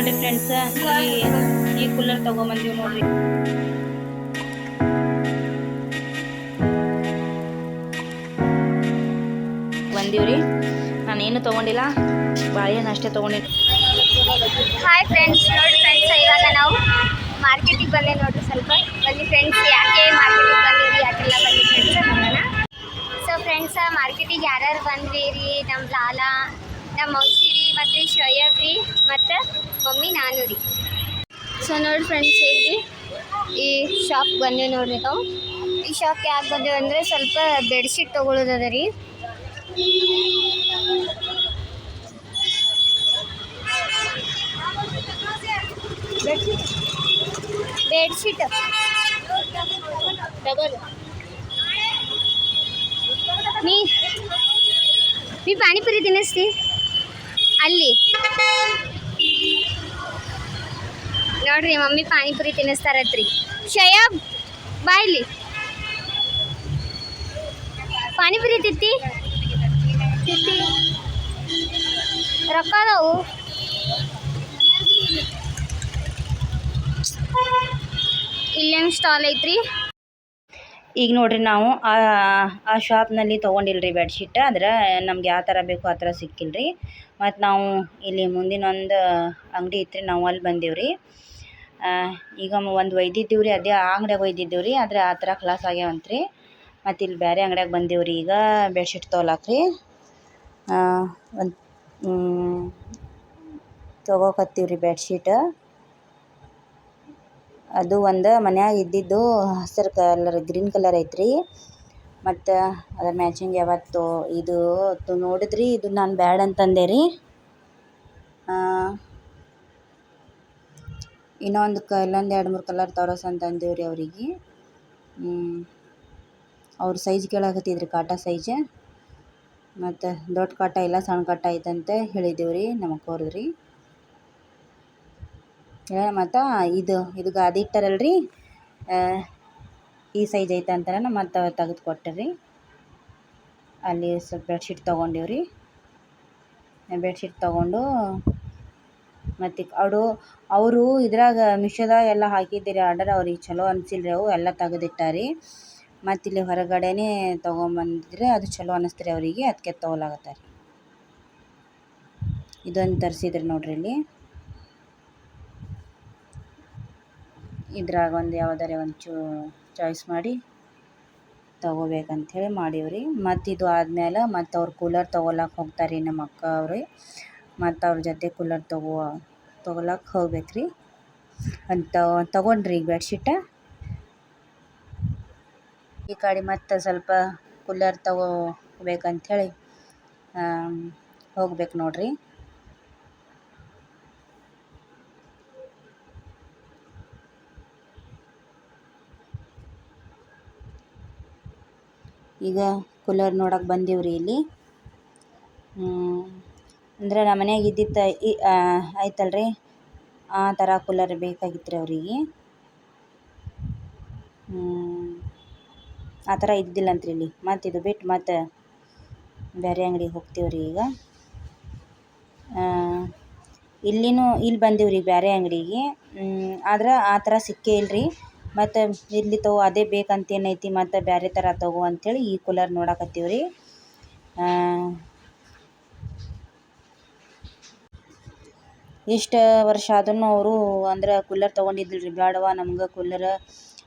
ನೋಡ್ರಿ ಫ್ರೆಂಡ್ಸ್ ಈ ಈ ಕೂಲರ್ ತಗೊಂಬಂದೀವಿ ನೋಡ್ರಿ. ಬಂದೀವ್ರಿ. ನಾನೇನು ತಗೊಂಡಿಲ್ಲ, ಬಾಳೆಹಣ್ಣು ಅಷ್ಟೇ ತಗೊಂಡಿನಿ ಹಾಯ್ ಫ್ರೆಂಡ್ಸ್ ನೋಡಿ ಫ್ರೆಂಡ್ಸ್ ಇವಾಗ ನಾವು ಮಾರ್ಕೆಟಿಗೆ ಬಂದೆ ನೋಡ್ರಿ ಸ್ವಲ್ಪ. ಬನ್ನಿ ಫ್ರೆಂಡ್ಸ್ ಯಾಕೆ ಮಾರ್ಕೆಟಿಗೆ ಬಂದಿರಿ, ಯಾಕೆಲ್ಲ ಬನ್ನಿ ಫ್ರೆಂಡ್ಸ್ ಸೊ ಫ್ರೆಂಡ್ಸ್ ಮಾರ್ಕೆಟಿಗೆ ಯಾರ್ಯಾರು ಬಂದ್ರಿ ರೀ? ನಮ್ಮ ಲಾಲಾ ನಮ್ಮ ಮೌಸಿ ರೀ ಮತ್ತು ರೀ ಶೋಯಬ್ ರೀ ಮತ್ತು ಮಮ್ಮಿ ನಾನು ರೀ. ಸೊ ನೋಡಿ ಫ್ರೆಂಡ್ಸ್ ಇಲ್ಲಿ ಈ ಶಾಪ್ ಬಂದೆ ನೋಡ್ರಿ ನಾವು. ಈ ಶಾಪ್ ಯಾಕೆ ಬಂದೇವೆ ಅಂದರೆ ಸ್ವಲ್ಪ ಬೆಡ್ಶೀಟ್ ತೊಗೊಳೋದದ ರೀ. ಬೆಡ್ಶೀಟ್ ಡಬಲ್ ನೀ ನೀ ಪಾನಿಪುರಿ ತಿನ್ನಿಸ್ತಿ. ಅಲ್ಲಿ. ನೋಡ್ರಿ, ಮಮ್ಮಿ ಪಾನಿಪುರಿ ತಿನ್ನಿಸ್ತಾರತ್ರಿ ಶಯಾಬ್ ಇಲ್ಲಿ. ಪಾನಿಪುರಿ ತಿತ್ತಿ. ತಿತ್ತಿ. ರೊಕ್ಕ ಅದಾವು. ಇಲ್ಲೇನು ಸ್ಟಾಲ್ ಐತ್ರಿ? ಈಗ ನೋಡ್ರಿ ನಾವು, ಆ ಶಾಪ್ನಲ್ಲಿ ಬೆಡ್ ಶೀಟ್ ಆದ್ರೆ ನಮ್ಗೆ ಯಾವ ಥರ ಬೇಕು ಆ ಥರ ಸಿಕ್ಕಿಲ್ರಿ. ಮತ್ತು ನಾವು ಇಲ್ಲಿ ಮುಂದಿನ ಒಂದು ಅಂಗಡಿ ಇತ್ತು ನಾವು ಅಲ್ಲಿ ಬಂದೀವ್ರಿ. ಈಗ ಒಂದು ಒಯ್ದಿದ್ದೀವಿ ರೀ ಅದೇ ಆ ಅಂಗಡಿಯಾಗ ಒಯ್ದಿದ್ದೀವಿ ರೀ ಆದರೆ ಆ ಥರ ಕ್ಲಾಸ್ ಆಗ್ಯಾವಂತ್ರಿ. ಮತ್ತು ಇಲ್ಲಿ ಬೇರೆ ಅಂಗ್ಡ್ಯಾಗ ಬಂದೀವ್ರಿ, ಈಗ ಬೆಡ್ಶೀಟ್ ತೊಗೊಳಕ್ಕೆ ರೀ ಒಂದು ತೊಗೋಕತ್ತೀವಿ ರೀ ಬೆಡ್ಶೀಟ್ ಅದು ಒಂದು ಮನ್ಯಾಗ ಇದ್ದಿದ್ದು ಹಸಿರು ಕಲರ್ ಗ್ರೀನ್ ಕಲರ್ ಐತ್ರಿ. ಮತ್ತು ಅದರ ಮ್ಯಾಚಿಂಗ್ ಯಾವತ್ತು ಇದು ನೋಡಿದ್ರಿ, ಇದು ನಾನು ಬ್ಯಾಡ ಅಂತಂದೆ ರೀ. ಇನ್ನೊಂದು ಕ ಇಲ್ಲೊಂದು ಎರಡು ಮೂರು ಕಲರ್ ತೋರಸ್ ಅಂತ ಅಂದೀವಿ ರೀ ಅವ್ರಿಗೆ. ಅವ್ರ ಸೈಜ್ ಕೇಳಾಕತ್ತಿದ್ರಿ ಕಾಟ ಸೈಜ್ ಮತ್ತು ದೊಡ್ಡ ಕಾಟ ಇಲ್ಲ, ಸಣ್ಣ ಕಾಟ ಐತಂತ ಹೇಳಿದ್ದೀವಿ ರೀ ನಮಗೆ ಅಕ್ಕೋರ್ದು ರೀ ಮತ್ತು ಇದು ಇದು ಗಾದಿ ರೀ ಈ ಸೈಜ್ ಐತೆ ಅಂತಾರ ಮತ್ತು ತೆಗೆದು ಕೊಟ್ಟೆ ರೀ ಅಲ್ಲಿ ಸ್ವಲ್ಪ ಬೆಡ್ಶೀಟ್ ತೊಗೊಂಡೇವು ರೀ ಬೆಡ್ಶೀಟ್ ತೊಗೊಂಡು, ಮತ್ತು ಅವರು ಅವರು ಇದ್ರಾಗ ಮಿಶೋದಾಗ ಎಲ್ಲ ಹಾಕಿದ್ದೀರಿ ಆರ್ಡರ್ ಅವ್ರಿಗೆ ಚಲೋ ಅನಿಸಿಲ್ರಿ ಅವು, ಎಲ್ಲ ತೆಗೆದಿಟ್ಟಾರಿ ಮತ್ತು ಇಲ್ಲಿ ಹೊರಗಡೆನೇ ತೊಗೊಂಬಂದಿದ್ರೆ ಅದು ಚಲೋ ಅನ್ನಿಸ್ತೀರಿ ಅವರಿಗೆ ಅದಕ್ಕೆ ತೊಗೊಲಾಗತ್ತಾರ. ಇದೊಂದು ತರಿಸಿದ್ರಿ ನೋಡ್ರಿ ಇಲ್ಲಿ. ಇದ್ರಾಗ ಒಂದು ಯಾವುದಾರೆ ಒಂದು ಚಾಯ್ಸ್ ಮಾಡಿ ತೊಗೋಬೇಕಂಥೇಳಿ ಮಾಡೀವ್ರಿ. ಮತ್ತು ಇದು ಆದ್ಮೇಲೆ ಮತ್ತು ಅವ್ರು ಕೂಲರ್ ತೊಗೊಳಕ್ಕೆ ಹೋಗ್ತಾರೆ ರೀ ನಮ್ಮ ಅಕ್ಕ ಅವ್ರಿ. ಮತ್ತು ಅವ್ರ ಜೊತೆ ಕೂಲರ್ ತೊಗೋ ತೊಗೊಳಕ್ಕೆ ಹೋಗ್ಬೇಕು ರೀ ಅಂತ ತೊಗೊಂಡ್ರಿ ಈಗ ಬೆಡ್ಶೀಟ ಈ ಕಡೆ ಮತ್ತು ಸ್ವಲ್ಪ ಕೂಲರ್ ತೊಗೋಬೇಕಂಥೇಳಿ ಹೋಗ್ಬೇಕು ನೋಡ್ರಿ. ಈಗ ಕೂಲರ್ ನೋಡಕ್ಕೆ ಬಂದೀವಿ ಇಲ್ಲಿ. ಅಂದ್ರೆ ನಮ್ಮ ಮನ್ಯಾಗ ಇದ್ದಿದ್ದು ಈ ಐತಲ್ಲ ರೀ ಆ ಥರ ಕೂಲರ್ ಬೇಕಾಗಿತ್ತು ರೀ ಅವರಿಗೆ ಆ ಥರ ಇದ್ದಿಲ್ಲಂತ್ರಿ ಇಲ್ಲಿ. ಮತ್ತು ಇದು ಬಿಟ್ಟು ಮತ್ತು ಬೇರೆ ಅಂಗ್ಡಿಗೆ ಹೋಗ್ತೀವಿ ರೀ ಈಗ ಇಲ್ಲಿನೂ, ಇಲ್ಲಿ ಬಂದೀವಿ ರೀ ಬೇರೆ ಅಂಗಡಿಗೆ ಆದ್ರೆ ಆ ಥರ ಸಿಕ್ಕೇ ಇಲ್ಲ ರೀ ಮತ್ತು ಇಲ್ಲಿ ತಗೋ ಅದೇ ಬೇಕಂತ ಏನೈತಿ ಮತ್ತು ಬೇರೆ ಥರ ತಗೋ ಅಂಥೇಳಿ ಈ ಕೂಲರ್ ನೋಡಕತ್ತೀವಿ ರೀ ಇಷ್ಟು ವರ್ಷ ಆದ್ರೂ ಅವರು ಅಂದ್ರೆ ಕೂಲರ್ ತೊಗೊಂಡಿದ್ದಿಲ್ಲ ರೀ ಬೇಡವ್ವ ನಮ್ಗೆ ಕೂಲರ್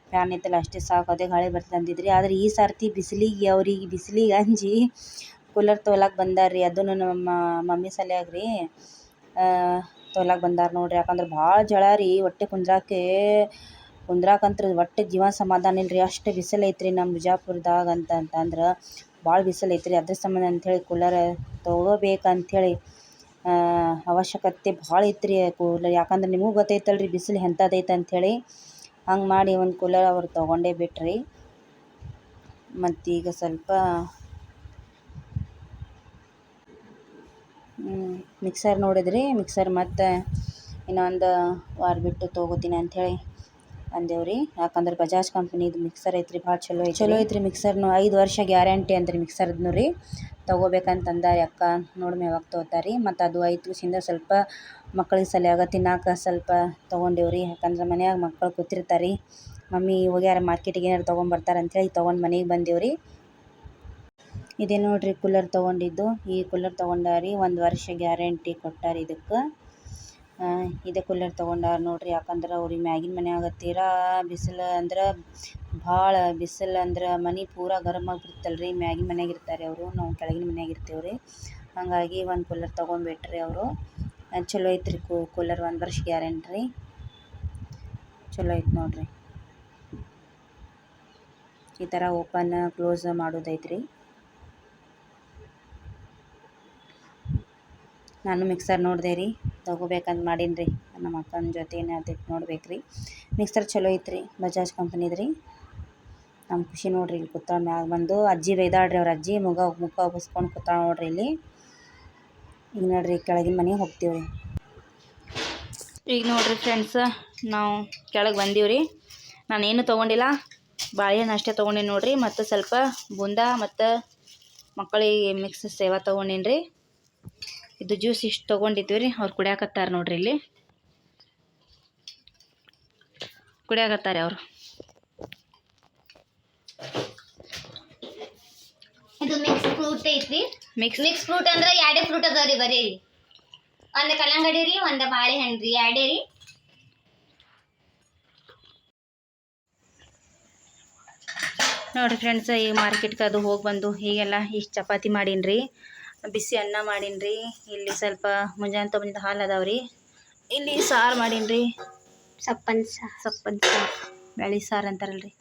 ಫ್ಯಾನ್ ಐತಲ್ಲ, ಅಷ್ಟೇ ಸಾಕು. ಅದೇ ಗಾಳಿ ಬರ್ತದೆ ಅಂದಿದ್ರಿ. ಆದರೆ ಈ ಸರ್ತಿ ಬಿಸಿಲಿಗೆ ಅವ್ರಿಗೆ ಬಿಸಿಲಿಗೆ ಅಂಜಿ ಕೂಲರ್ ತೊಗೊಳಕ್ಕೆ ಬಂದಾರ್ರಿ. ಅದನ್ನು ನಮ್ಮ ಮಮ್ಮಿ ಸಲ್ಯಾಗ ರೀ ತೊಗೊಳಕ್ಕೆ ಬಂದಾರ ನೋಡ್ರಿ. ಯಾಕಂದ್ರೆ ಭಾಳ ಜಳ ರೀ ಹೊಟ್ಟೆ ಕುಂದ್ರಾಕೆ ಕುಂದ್ರಾಕಂತ್ರು ಒಟ್ಟು ಜೀವ ಸಮಾಧಾನ ಇಲ್ಲ ರೀ ಅಷ್ಟು ಬಿಸಿಲು ಐತ್ರಿ ನಮ್ಮ ಬಿಜಾಪುರದಾಗ ಅಂತ ಅಂತಂದ್ರೆ ಭಾಳ ಬಿಸಿಲು ಐತ್ರಿ. ಅದ್ರ ಸಂಬಂಧ ಅಂಥೇಳಿ ಕೂಲರ್ ತೊಗೋಬೇಕಂಥೇಳಿ ಅವಶ್ಯಕತೆ ಭಾಳ ಐತ್ರಿ ಕೂಲರ್. ಯಾಕಂದ್ರೆ ನಿಮಗೂ ಗೊತ್ತೈತಲ್ರಿ ಬಿಸಿಲು ಎಂಥದೈತೆ ಅಂಥೇಳಿ ಹಂಗೆ ಮಾಡಿ ಒಂದು ಕೂಲರ್ ಅವ್ರು ತೊಗೊಂಡೇ ಬಿಟ್ರಿ. ಮತ್ತೀಗ ಸ್ವಲ್ಪ ಮಿಕ್ಸರ್ ನೋಡಿದ್ರಿ. ಮಿಕ್ಸರ್ ಮತ್ತು ಇನ್ನೊಂದು ವಾರ ಬಿಟ್ಟು ತೊಗೋತೀನಿ ಅಂಥೇಳಿ ಬಂದೇವ್ರಿ ಯಾಕಂದ್ರೆ ಬಜಾಜ್ ಕಂಪ್ನಿದು ಮಿಕ್ಸರ್ ಐತ್ರಿ, ಭಾಳ ಚಲೋ ಐತಿ ಚಲೋ ಐತ್ರಿ ಮಿಕ್ಸರ್ನು ಐದು ವರ್ಷ ಗ್ಯಾರಂಟಿ ಅಂದ್ರಿ ಮಿಕ್ಸರ್ದು ರೀ. ತೊಗೋಬೇಕಂತ ಅಂದಾರ ಅಕ್ಕ, ನೋಡ್ಮೆ ಯಾವಾಗ ತೊಗೋತಾರಿ. ಮತ್ತು ಅದು ಐದು ವರ್ಷದಿಂದ ಸ್ವಲ್ಪ ಮಕ್ಳಿಗೆ ಸಲಿಯಾಗ ತಿನ್ನಾಕ ಸ್ವಲ್ಪ ತೊಗೊಂಡೇವ್ರಿ. ಯಾಕಂದ್ರೆ ಮನ್ಯಾಗ ಮಕ್ಕಳು ಕೂತಿರ್ತಾರೆ. ಮಮ್ಮಿ ಹೋಗ್ಯಾರ ಮಾರ್ಕೆಟಿಗೆ ಏನಾರು ತೊಗೊಂಬರ್ತಾರೆ ಅಂತೇಳಿ ತೊಗೊಂಡು ಮನೆಗೆ ಬಂದೇವ್ರಿ. ಇದೇ ನೋಡ್ರಿ ಕೂಲರ್ ತೊಗೊಂಡಿದ್ದು. ಈ ಕೂಲರ್ ತೊಗೊಂಡಾರಿ ಒಂದು ವರ್ಷ ಗ್ಯಾರಂಟಿ ಕೊಟ್ಟಾರಿ ಇದಕ್ಕೆ. ಇದೇ ಕೂಲರ್ ತೊಗೊಂಡಾರ ನೋಡ್ರಿ, ಯಾಕಂದ್ರೆ ಅವ್ರಿಗೆ ಮ್ಯಾಗಿನ ಮನ್ಯಾಗ ತೀರಾ ಬಿಸಿಲು ಅಂದ್ರೆ ಭಾಳ, ಬಿಸಿಲು ಅಂದ್ರೆ ಮನೆ ಪೂರಾ ಗರಮ್ ಆಗಿಬಿಡ್ತಲ್ಲ ರೀ ಮ್ಯಾಗಿನ ಮನ್ಯಾಗ ಇರ್ತಾರೆ ಅವರು, ನಾವು ಕೆಳಗಿನ ಮನ್ಯಾಗ ಇರ್ತೀವಿ ರೀ ಹಾಗಾಗಿ ಒಂದು ಕೂಲರ್ ತೊಗೊಂಬಿಟ್ರಿ ಅವರು. ಚಲೋ ಐತ್ರಿ ಕೂಲರ್ ಒಂದು ವರ್ಷ ಗ್ಯಾರಂಟಿ ರೀ ಚಲೋ ಐತೆ ನೋಡ್ರಿ. ಈ ಥರ ಓಪನ್ ಕ್ಲೋಸ್ ಮಾಡೋದೈತ್ರಿ. ನಾನು ಮಿಕ್ಸರ್ ನೋಡಿದೆ ರೀ. ತೊಗೋಬೇಕಂತ ಮಾಡೀನಿ ರೀ ನಮ್ಮ ಅಕ್ಕನ ಜೊತೆ ಅದಕ್ಕೆ ನೋಡ್ಬೇಕು ರೀ ಮಿಕ್ಸರ್ ಚಲೋ ಐತ್ರಿ ಬಜಾಜ್ ಕಂಪ್ನಿದು ರೀ ನಮ್ಮ ಖುಷಿ ನೋಡ್ರಿ ಇಲ್ಲಿ ಕೂತಾಳ ಮ್ಯಾಗ ಬಂದು ಅಜ್ಜಿ ಬೈದಾಳ್ರಿ ಅವ್ರ ಅಜ್ಜಿ, ಮುಗ ಮುಖ ಒಬ್ಬಸ್ಕೊಂಡು ಕೂತಾಳ ನೋಡ್ರಿ ಇಲ್ಲಿ. ಈಗ ನೋಡ್ರಿ ಕೆಳಗಿನ ಮನೆಗೆ ಹೋಗ್ತೀವಿ ರೀ ಈಗ ನೋಡ್ರಿ ಫ್ರೆಂಡ್ಸ್ ನಾವು ಕೆಳಗೆ ಬಂದೀವಿ ರೀ ನಾನೇನು ತೊಗೊಂಡಿಲ್ಲ. ಬಾಳೆಹಣ್ಣು ಅಷ್ಟೇ ತೊಗೊಂಡೀನಿ ನೋಡ್ರಿ. ಮತ್ತು ಸ್ವಲ್ಪ ಬೂಂದ ಮತ್ತು ಮಕ್ಕಳಿಗೆ ಮಿಕ್ಸ್ ಸೇವಾ ತೊಗೊಂಡೀನಿ ರೀ ಇದು ಜ್ಯೂಸ್ ಇಷ್ಟು ತೊಗೊಂಡಿದ್ವಿ ರೀ ಅವ್ರು ಕುಡಿಯಾಕತ್ತಾರ ನೋಡ್ರಿ ಇಲ್ಲಿ. ಕುಡಿಯಾಕತ್ತಾರೆ ಅವರು. ಇದು ಮಿಕ್ಸ್ ಫ್ರೂಟ್ ಐತ್ರಿ. ಮಿಕ್ಸ್ ಮಿಕ್ಸ್ ಫ್ರೂಟ್ ಅಂದ್ರೆ ಎರಡೇ ಫ್ರೂಟ್ ಅದಾವ ರೀ ಬರೀ. ಒಂದ ಕಲ್ಲಂಗಡಿ ರೀ ಒಂದು ಬಾಳೆಹಣ್ಣು ರೀ ಎರಡೇ ರೀ. ನೋಡಿರಿ ಫ್ರೆಂಡ್ಸ್ ಈ ಮಾರ್ಕೆಟ್ಗೆ ಅದು ಹೋಗಿ ಬಂದು ಹೀಗೆಲ್ಲ ಇಷ್ಟು ಚಪಾತಿ ಮಾಡೀನಿ ರೀ ಬಿಸಿ ಅನ್ನ ಮಾಡೀನಿ ರೀ ಇಲ್ಲಿ ಸ್ವಲ್ಪ ಮುಂಜಾನೆ ತೊಗೊಂಡಿದ್ದ ಹಾಲು ಅದಾವೆ ರೀ ಇಲ್ಲಿ ಸಾರು ಮಾಡೀನಿ ರೀ ಸಪ್ಪನ್ ಸಾ ಸಪ್ಪನ್ ಸಾರು. ಬೆಳೆ ಸಾರು ರೀ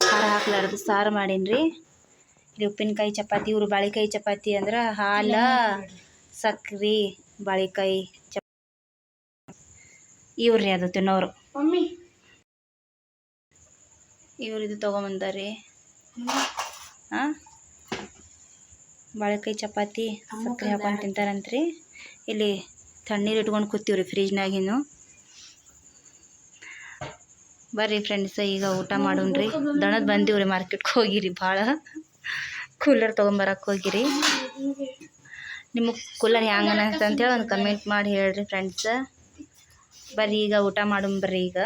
ಖಾರ ಹಾಕ್ಲಾರ್ದು ಸಾರು ಮಾಡೀನಿ ರೀ ಇಲ್ಲಿ ಉಪ್ಪಿನಕಾಯಿ ಚಪಾತಿ ಇವರು ಬಾಳೆಕಾಯಿ ಚಪಾತಿ ಅಂದ್ರೆ ಹಾಲು ಸಕ್ರೆ ಬಾಳೆಕಾಯಿ ಚಪಾತಿ ಇವ್ರಿ ಅದು ತಿನ್ನೋರು. ಇವ್ರು ಇದು ತೊಗೊಂಬಂದಾರಿ ಹಾಂ ಬಾಳೆಕಾಯಿ ಚಪಾತಿ ಸಕ್ಕರೆ ಹಾಕೊಂಡು ತಿಂತಾರಂತ್ರಿ. ಇಲ್ಲಿ ತಣ್ಣೀರು ಇಟ್ಕೊಂಡು ಕೂತೀವ್ರಿ ಫ್ರಿಜ್ನಾಗಿನ್ನು. ಬರ್ರಿ ಫ್ರೆಂಡ್ಸ್ ಈಗ ಊಟ ಮಾಡೋಣ್ರಿ. ದಣದ್ ಬಂದೀವ್ರಿ ಮಾರ್ಕೆಟ್ಗೆ ಹೋಗಿರಿ ಭಾಳ. ಕೂಲರ್ ತೊಗೊಂಬರಕ್ಕೆ ಹೋಗಿರಿ. ನಿಮಗೆ ಕೂಲರ್ ಹ್ಯಾಂಗ ಅಂತ ಹೇಳಿ ಒಂದು ಕಮೆಂಟ್ ಮಾಡಿ ಹೇಳ್ರಿ ಫ್ರೆಂಡ್ಸ್ ಬರ್ರಿ ಈಗ ಊಟ ಮಾಡೋಣ ಬರ್ರಿ ಈಗ.